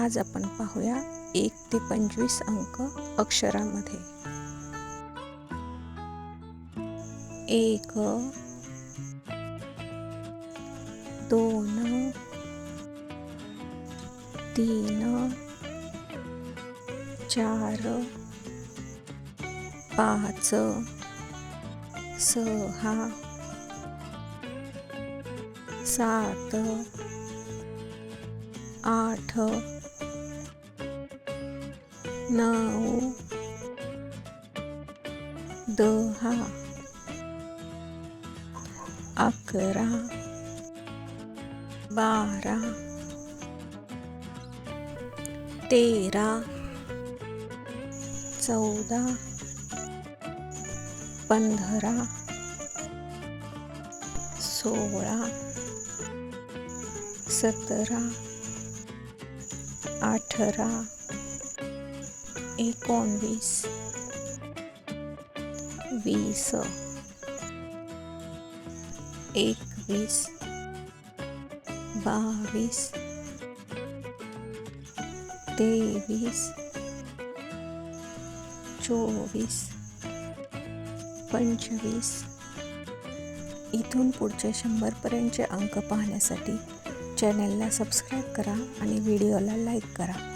आज आपण पाहूया एक ते पंचवीस अंक अक्षरामध्ये. एक दोन तीन चार पाच सहा सात आठ नऊ दहा. अकरा. बारा. तेरा. चौदा. पंधरा. सोळा. सतरा. अठरा. एकोणवीस वीस एकवीस बावीस तेवीस चोवीस पंचवीस इथून पुढचे शंभरपर्यंतचे अंक पाहण्यासाठी चॅनलला सबस्क्राईब करा आणि व्हिडिओला लाईक करा.